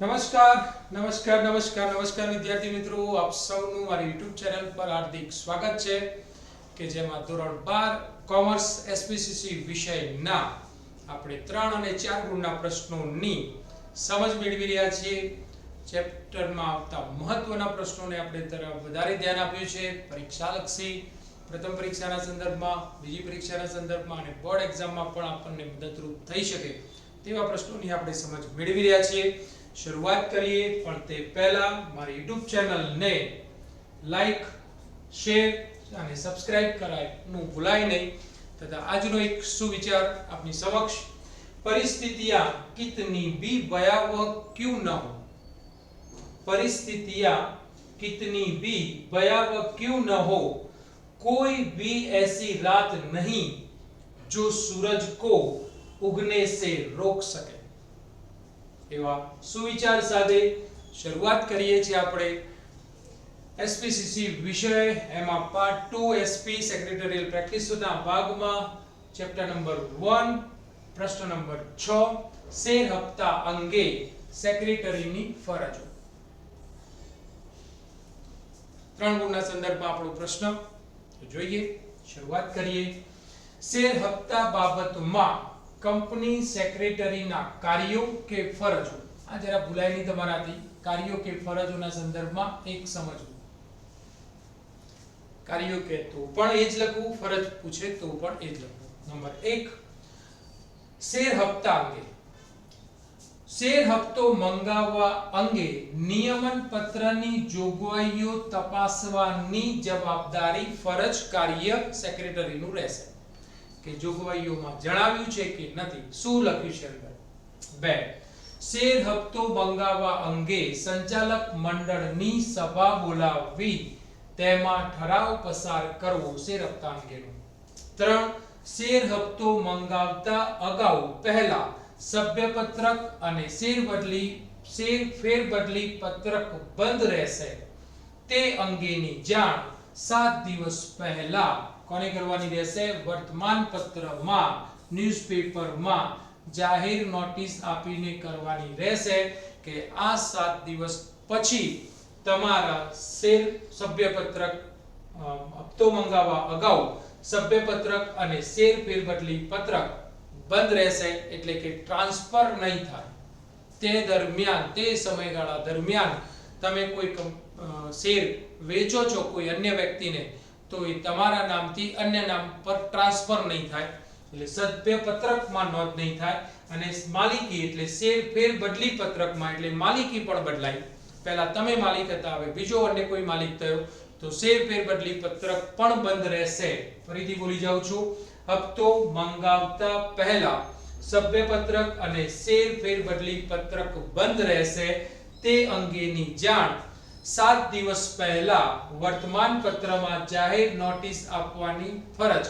નમસ્કાર નમસ્કાર નમસ્કાર નમસ્કાર વિદ્યાર્થી મિત્રો. આપ સૌનું મારી YouTube ચેનલ પર હાર્દિક સ્વાગત છે કે જેમાં ધોરણ 12 કોમર્સ એસપીસીસી વિષયના આપણે 3 અને 4 ગુણના પ્રશ્નોની સમજ મેળવી રહ્યા છીએ. ચેપ્ટરમાં આવતા મહત્વના પ્રશ્નોને આપણે તરફ વધારે ધ્યાન આપ્યું છે. પરીક્ષાલક્ષી પ્રથમ પરીક્ષાના સંદર્ભમાં, બીજી પરીક્ષાના સંદર્ભમાં અને બોર્ડ એક્ઝામમાં પણ આપણને મદદરૂપ થઈ શકે તેવા પ્રશ્નોની આપણે સમજ મેળવી રહ્યા છીએ. શરૂઆત કરીએ, પણ તે પહેલા મારી YouTube ચેનલને લાઈક શેર અને સબસ્ક્રાઇબ કરાયનું ભૂલાય નહીં. તથા આજનો એક સુવિચાર આપની સમક્ષ. પરિસ્થિતિયા કિતની બી ભયાવહ ક્યું ન હો? પરિસ્થિતિયા કિતની भी भयावह ક્યું ન હો? કોઈ भी એસી રાત नहीं જો સૂરજ કો ઉગને સે રોક सके એવા સુવિચાર સાથે શરૂઆત કરીએ છીએ આપણે. એસપીસીસી વિષય, એમાં પાર્ટ ટુ એસપી સેક્રેટરીયલ પ્રેક્ટિસના ભાગમાં ચેપ્ટર નંબર વન પ્રશ્ન નંબર છ, શેર હપ્તા અંગે સેક્રેટરીની ફરજો. ત્રણ ગુણના સંદર્ભમાં આપણો પ્રશ્ન. જોઈએ, શરૂઆત કરીએ. શેર હપ્તા બાબતમાં કંપની સેક્રેટરીના કાર્યો કે ફરજો. આ જરા ભૂલાય નહીં તમારાથી. કાર્યો કે ફરજોના સંદર્ભમાં એક સમજવું. કાર્યો કે તો પણ એ જ લખવું, ફરજ પૂછે તો પણ એ જ લખવું. નંબર એક, શેર હપ્તા અંગે. શેર હપ્તો મંગાવવા અંગે નિયમન પત્રની જોગવાઈઓ તપાસવાની જવાબદારી ફરજ કાર્ય સેક્રેટરીનું રહેશે. કે જોગવાઈઓમાં જણાવ્યું છે કે નથી, શું લખ્યું છે અંદર? બે, શેર હપ્તો મંગાવવા અંગે સંચાલક મંડળની સભા બોલાવવી, તેમાં ઠરાવ પસાર કરવો શેર હપ્તા અંગેનો. ત્રણ, શેર હપ્તો મંગાવતા અગાઉ પહેલા સભ્યપત્રક અને શેર બદલી, શેર ફેરબદલી પત્રક બંધ રહેશે. તે અંગેની જાણ સાત દિવસ પહેલા કોને કરવાની રહેશે? વર્તમાન પત્રમાં ન્યૂઝપેપરમાં જાહેર નોટિસ આપીને કરવાની રહેશે કે આ સાત દિવસ પછી તમારા શેર સભ્યપત્રક હપ્તો મંગાવવા અગાઉ સભ્યપત્રક અને શેર ફેરબદલી પત્રક બંધ રહેશે એટલે કે ટ્રાન્સફર નહીં થાય. તે દરમિયાન, તે સમયગાળા દરમિયાન તમે કોઈ શેર વેચો છો કોઈ અન્ય વ્યક્તિને તો એ તમારા નામથી અન્ય નામ પર ટ્રાન્સફર નહીં થાય. એટલે સભ્ય પત્રકમાં નોંધ નહીં થાય અને માલિકી એટલે શેર ફેર બદલી પત્રકમાં એટલે માલિકી પણ બદલાય. પહેલા તમે માલિક હતા, હવે બીજો અન્ય કોઈ માલિક થયો, તો શેર ફેર બદલી પત્રક પણ બંધ રહેશે. ફરીથી બોલી જાઉં છું, હપ્તો મંગાવતા પહેલા સભ્ય પત્રક અને શેર ફેર બદલી પત્રક બંધ રહેશે તે અંગેની જાણ સાત દિવસ પહેલા વર્તમાન પત્રમાં જાહેર નોટિસ આપવાની ફરજ.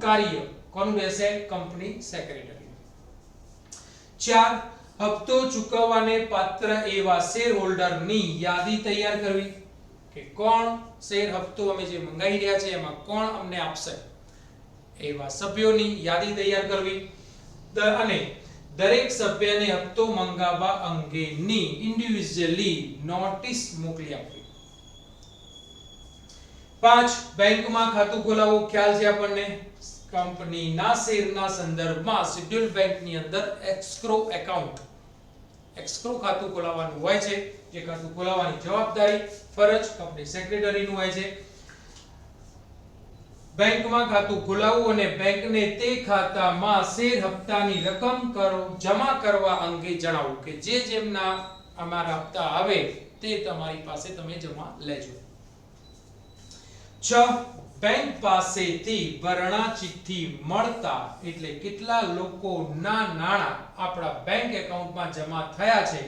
કાર્ય કોનું રહેશે? Company secretary. ચાર, હપ્તો ચૂકવવાને પાત્ર એવા શેર હોલ્ડરની યાદી તૈયાર કરવી. કે કોણ શેર હપ્તો અમે જે મંગાવી રહ્યા છે, એમાં કોણ અમને આપશે? એવા સભ્યોની યાદી તૈયાર કરવી. અને દરેક સભ્યને હપ્તો મંગાવવા અંગેની ઇન્ડિવિડ્યુઅલી નોટિસ મોકલી આપવી. પાંચ, બેંકમાં ખાતું ખોલાવવું ખ્યાલ છે આપણને? કંપનીના શેરના સંદર્ભમાં શેડ્યુલ બેંકની અંદર એક્સક્રો એકાઉન્ટ એક્સક્રો ખાતું ખોલાવવાનું હોય છે. જે ખાતું ખોલાવવાની જવાબદારી ફરજ કંપની સેક્રેટરીનું હોય છે. બેંકમાં ખાતું ખોલાવવું અને બેંકને તે ખાતામાં શેર હપ્તાની રકમ કરો, જમા કરવા અંગે જણાવવું કે જે જેમના અમારા હપ્તા આવે તે તમારી પાસે તમે જમા લેજો. છ, બેંક પાસેથી ભરણા ચિઠ્ઠી મળતા એટલે કેટલા લોકોના નાણાં આપણા બેંક એકાઉન્ટમાં જમા થયા છે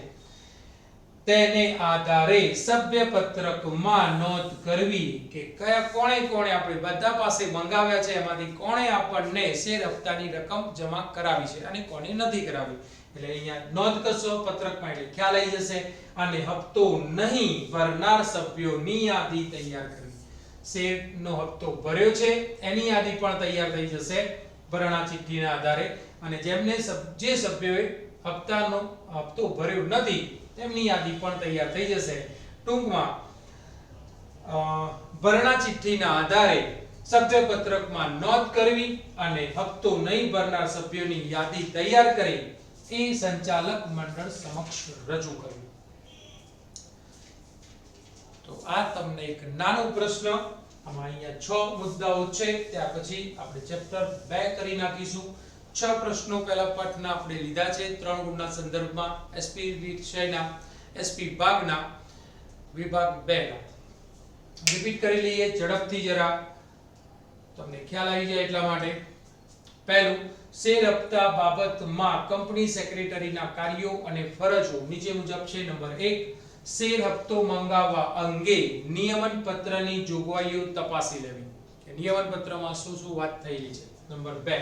તેને આધારે સભ્ય પત્રકમાં નોંધ કરવી કે કયા કોણે કોણે આપણે બધા પાસે મંગાવ્યા છે, એમાંથી કોણે આપણને શેર હપ્તાની રકમ જમા કરાવી છે અને કોણે નથી કરાવી. એટલે અહીંયા નોંધ કરશો, પત્રકમાં એટલે ખ્યાલ આવી જશે અને હપ્તો નહીં ભરનાર સભ્યોની યાદી તૈયાર કરવી. શેરનો હપ્તો ભર્યો છે, એની યાદી પણ તૈયાર થઈ જશે ભરણા ચિઠ્ઠીના આધારે. અને જેમને જે સભ્યોએ હપ્તાનો, હપ્તો ભર્યો નથી તેમની યાદી પણ તૈયાર થઈ જશે. ટૂંકમાં ભરણા ચિઠ્ઠીના આધારે સભ્યપત્રકમાં નોંધ કરવી અને હપ્તો નહીં ભરનાર સભ્યોની યાદી તૈયાર કરી એ સંચાલક મંડળ સમક્ષ રજૂ કરવી તો આ તમને એક નાનો પ્રશ્ન. આમાં અહીંયા છ મુદ્દાઓ છે. ત્યાર પછી આપણે ચેપ્ટર બે કરી નાખીશું. છ પ્રશ્નો પહેલા પાઠના આપણે લીધા છે. ત્રણ ગુણના સંદર્ભમાં એસપી વિષયના એસપી ભાગના વિભાગ બે ના રિપીટ કરી લઈએ ઝડપથી જરા. તમને ખ્યાલ આવી જાય એટલા માટે. પહેલું શેર હપ્તા બાબતમાં કંપની સેક્રેટરીના કાર્યો અને ફરજો નીચે મુજબ છે. નંબર એક શેર હપ્તો મંગાવવા અંગે નિયમન પત્રની જોગવાઈઓ તપાસી લેવી. નિયમન પત્રમાં શું શું વાત થયેલી છે? નંબર 2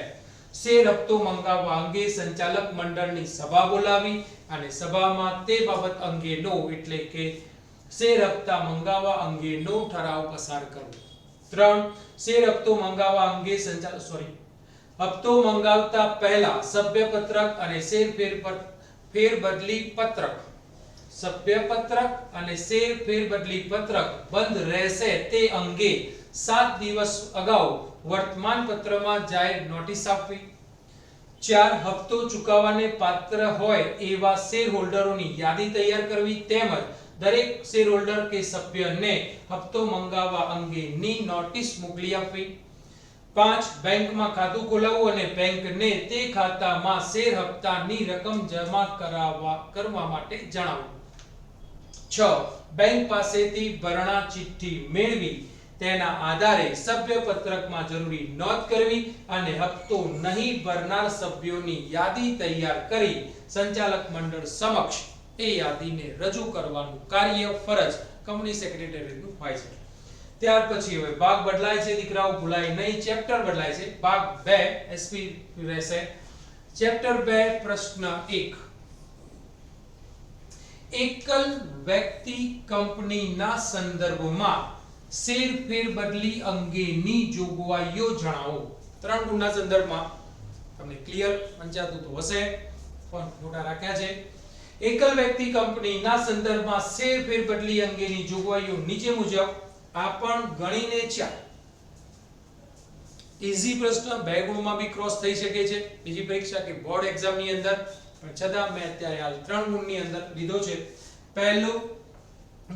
શેર હપ્તો મંગાવવા અંગે સંચાલક મંડળની સભા બોલાવી અને સભામાં તે બાબત અંગેનો એટલે કે શેર હપ્તા મંગાવવા અંગેનો ઠરાવ પસાર કરવો. ત્રણ શેર હપ્તો મંગાવવા અંગે સંચાલક સોરી હપ્તો મંગાવતા પહેલા સભ્ય પત્રક અને શેર ફેર ફેરબદલી પત્રક. સભ્ય પત્રક અને શેર ફેરબદલી પત્રક બંધ રહેશે તે અંગે સાત દિવસ અગાઉ વર્તમાન પત્રમાં જાહેર નોટિસ આપવી. ચાર હપ્તો ચૂકવવાને પાત્ર હોય એવા શેર હોલ્ડરોની યાદી તૈયાર કરવી તેમજ દરેક શેર હોલ્ડર કે સભ્યને હપ્તો મંગાવવા અંગેની નોટિસ મોકલી આપવી. પાંચ, બેંકમાં ખાતું ખોલાવવું અને બેંકને તે ખાતામાં શેર હપ્તાની રકમ જમા કરાવવા કરવા માટે જણાવવું. છ, બેંક પાસેથી ભરણા ચિઠ્ઠી મેળવી તેના આધારે સભ્ય પત્રકમાં જરૂરી નોંધ કરવી અને હપ્તો નહીં ભરનાર સભ્યોની યાદી તૈયાર કરી સંચાલક મંડળ સમક્ષ એ યાદીને રજૂ કરવાનું કાર્ય ફરજ કંપની સેક્રેટરીનું હોય છે. ત્યાર પછી હવે ભાગ બદલાય છે, દીકરાઓ ભૂલાય નહીં, ચેપ્ટર બદલાય છે. ભાગ 2 એસપી રહેશે. ચેપ્ટર 2 પ્રશ્ન 1 એકલ વ્યક્તિ કંપનીના સંદર્ભમાં શેર ફેરબદલી અંગેની જોગવાઈઓ જણાવો. ત્રણ ગુણના સંદર્ભમાં તમને ક્લિયર પંચાતું તો હશે, પણ ફોટા રાખ્યા છે. એકલ વ્યક્તિ કંપનીના સંદર્ભમાં શેર ફેરબદલી અંગેની જોગવાઈઓ નીચે મુજબ આ પણ ગણીને ચાર. ઈઝી પ્રશ્ન, બે ગુણમાં બી ક્રોસ થઈ શકે છે. બીજી પરીક્ષા કે બોર્ડ એક્ઝામની અંદર, પણ છતાં મેં અત્યારે હાલ ત્રણ ગુણની અંદર લીધો છે. પહેલું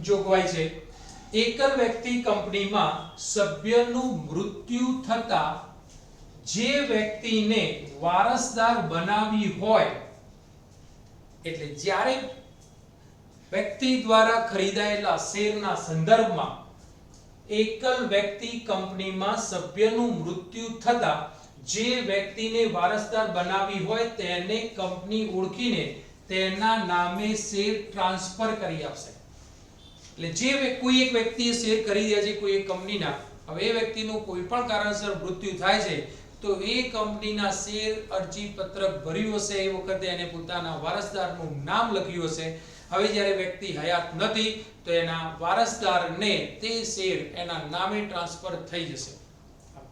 જોગવાઈ છે. એકલ વ્યક્તિ કંપનીમાં સભ્યનું મૃત્યુ થતા જે વ્યક્તિને વારસદાર બનાવી હોય, એટલે જ્યારે વ્યક્તિ દ્વારા ખરીદાયેલા શેરના સંદર્ભમાં એકલ વ્યક્તિ કંપનીમાં સભ્યનું મૃત્યુ થતા જે વ્યક્તિને વારસદાર બનાવી હોય તેને કંપની ઓળખીને તેના નામે શેર ટ્રાન્સફર કરી આપશે. એટલે જે કોઈ એક વ્યક્તિએ શેર ખરીદ્યા છે, કોઈ એક કંપનીના, હવે એ વ્યક્તિનું કોઈ પણ કારણસર મૃત્યુ થાય છે, તો એ કંપનીના શેર અરજી પત્રક ભર્યું હશે એ વખતે એને પોતાના વારસદારનું નામ લખ્યું હશે. હવે જ્યારે વ્યક્તિ હયાત નથી, તો એના વારસદારને તે શેર એના નામે ટ્રાન્સફર થઈ જશે.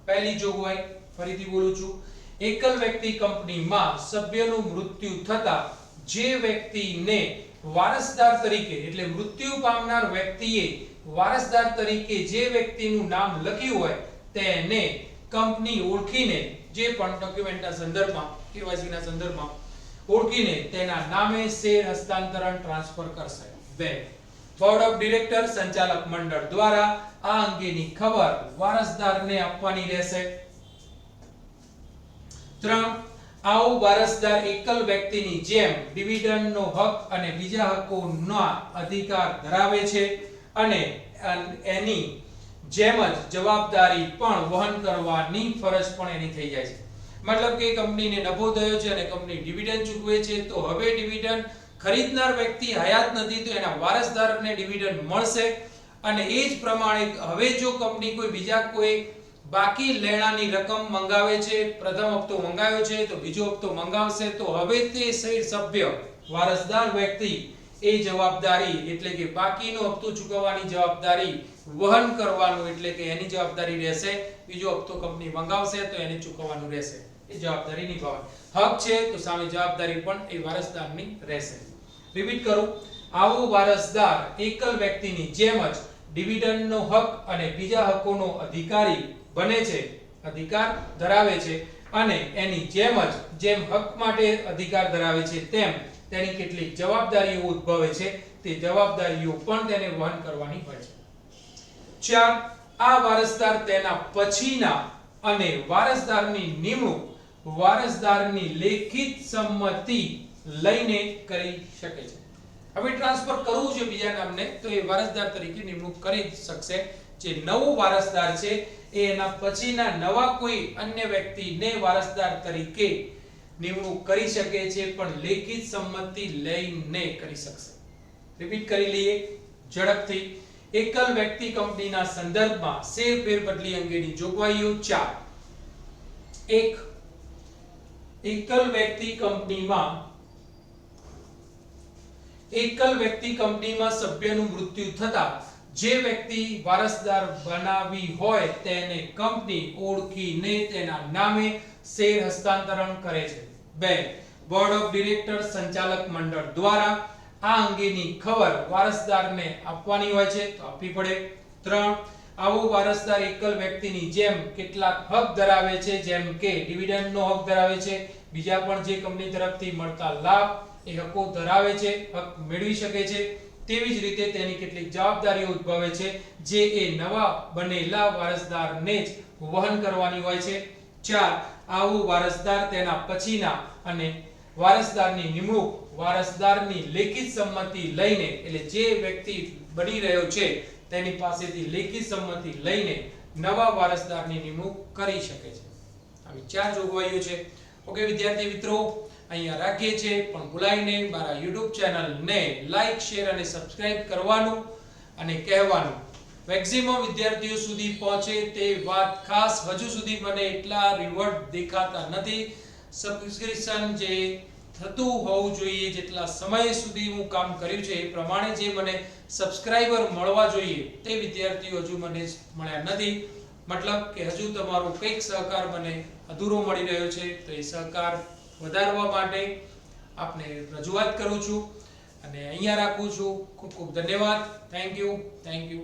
પહેલી જોગવાઈ, ફરીથી બોલું છું. એકલ વ્યક્તિ કંપનીમાં સભ્યનું મૃત્યુ થતા જે વ્યક્તિને વારસદાર તરીકે, એટલે મૃત્યુ પામનાર વ્યક્તિએ વારસદાર તરીકે જે વ્યક્તિનું નામ લખ્યું હોય, તેને કંપની ઓળખીને, જે પણ ડોક્યુમેન્ટના સંદર્ભમાં, કેવાયસીના સંદર્ભમાં, ઓળખીને તેના નામે શેર હસ્તાંતરણ ટ્રાન્સફર કરશે. બે. બોર્ડ ઓફ ડિરેક્ટર સંચાલક મંડળ દ્વારા આ અંગેની ખબર વારસદારને આપવાની રહેશે. ત્રણ. આવો વારસદાર એકલ વ્યક્તિની જેમ ડિવિડન્ડનો હક અને બીજા હકોના અધિકાર ધરાવે છે અને એની જેમ જ જવાબદારી પણ વહન કરવાની ફરજ પણ એની થઈ જાય છે. મતલબ કે કંપનીને નફો થયો છે અને કંપની ડિવિડન્ડ ચૂકવે છે, તો હવે ડિવિડન્ડ ખરીદનાર વ્યક્તિ હયાત નથી, તો એના વારસદારને ડિવિડન્ડ મળશે. અને એ જ પ્રમાણે હવે જો કંપની કોઈ બીજા કોઈ બાકી લેણાની રકમ મંગાવે છે, પ્રથમ હપ્તો મંગાવ્યો છે, તો બીજો હપ્તો મંગાવશે, તો હવે તે સભ્ય, વારસદાર વ્યક્તિ એ જવાબદારી, એટલે કે બાકીનો હપ્તો ચૂકવવાની જવાબદારી વહન કરવાનું, એટલે કે એની જવાબદારી રહેશે. બીજો હપ્તો કંપની મંગાવશે, તો એને ચૂકવવાનું રહેશે. એ જવાબદારી નિભાવવાની. હક છે, તો સામે જવાબદારી પણ એ વારસદારની રહેશે. રિપીટ કરું. આવો વારસદાર એકલ વ્યક્તિની જેમ જ ડિવિડન્ડનો હક અને બીજા હકોનો અધિકારી બને છે, અધિકાર ધરાવે છે અને એની જેમ જ જેમ હક માટે અધિકાર ધરાવે છે, તેમ તેની કેટલીક જવાબદારીઓ ઉદ્ભવે છે, તે જવાબદારીઓ પણ તેને વહન કરવાની હોય છે. ચાર, આ વારસદાર તેના પછીના અને વારસદારની નિમણૂક વારસદારની લેખિત સંમતિ લઈને કરી શકે છે. હવે ટ્રાન્સફર કરવું છે બીજા નામને, તો એ વારસદાર તરીકે નિમણૂક કરી શકશે. જે નવો વારસદાર છે એ એના પછીના નવા કોઈ અન્ય વ્યક્તિને વારસદાર તરીકે નિમણૂક કરી શકે છે, પણ લેખિત સંમતિ લઈને કરી શકશે. રિપીટ કરી લઈએ. ઝડપથી. એકલ વ્યક્તિ કંપનીના સંદર્ભમાં શેર ફેરબદલી અંગેની જોગવાઈઓ ચાર. એક, એકલ વ્યક્તિ કંપનીમાં, એકલ વ્યક્તિ કંપનીમાં સભ્યનું મૃત્યુ થતા જે વ્યક્તિ વારસદાર બનાવી હોય તેને કંપની ઓળખીને તેના નામે શેર હસ્તાંતરણ કરે છે. બે બોર્ડ ઓફ ડિરેક્ટર સંચાલક મંડળ દ્વારા આ અંગેની ખબર વારસદારને આપવાની હોય છે તો આપવી પડે. ત્રણ, આવો વારસદાર એકલ વ્યક્તિની જેમ કેટલાક હક ધરાવે છે, જેમ કે ડિવિડન્ડનો હક ધરાવે છે. બીજા પણ જે કંપની તરફથી મળતા લાભ એ હકો ધરાવે છે, હક મેળવી શકે છે. તેવી જ રીતે તેની કેટલીક જવાબદારીઓ ઉદ્ભવે છે, જે એ નવા બનેલા વારસદારને જ વહન કરવાની હોય છે. ચાર, આવો વારસદાર તેના પછીના અને વારસદારની નિમણૂક, વારસદારની લેખિત સંમતિ લઈને, એટલે જે વ્યક્તિ બની રહ્યો છે, તેની પાસેથી લેખિત સંમતિ લઈને નવા વારસદારની નિમણૂક કરી શકે છે. આવી ચાર જોગવાઈઓ છે. ઓકે, વિદ્યાર્થી મિત્રો અહીંયા રાખીએ છીએ. પણ ભૂલાઈને મારા YouTube ચેનલને લાઈક શેર અને સબસ્ક્રાઇબ કરવાનું અને કહેવાનું મેક્સિમમ વિદ્યાર્થીઓ સુધી પહોંચે તે વાત ખાસ હજુ સુધી મને એટલા રિવર્ટ દેખાતા નથી. સબસ્ક્રિપ્શન જે થતું હોવું જોઈએ, જેટલા સમય સુધી હું કામ કર્યું છે, એ પ્રમાણે જે મને સબસ્ક્રાઇબર મળવા જોઈએ, તે વિદ્યાર્થીઓ હજુ મને મળ્યા નથી. મતલબ કે હજુ તમારો કંઈક સહકાર મને અધૂરો મળી રહ્યો છે, તો એ સહકાર વધારવા માટે આપને રજૂઆત કરું છું. અને અહીંયા રાખું છું. ખૂબ ખૂબ ધન્યવાદ. Thank you thank you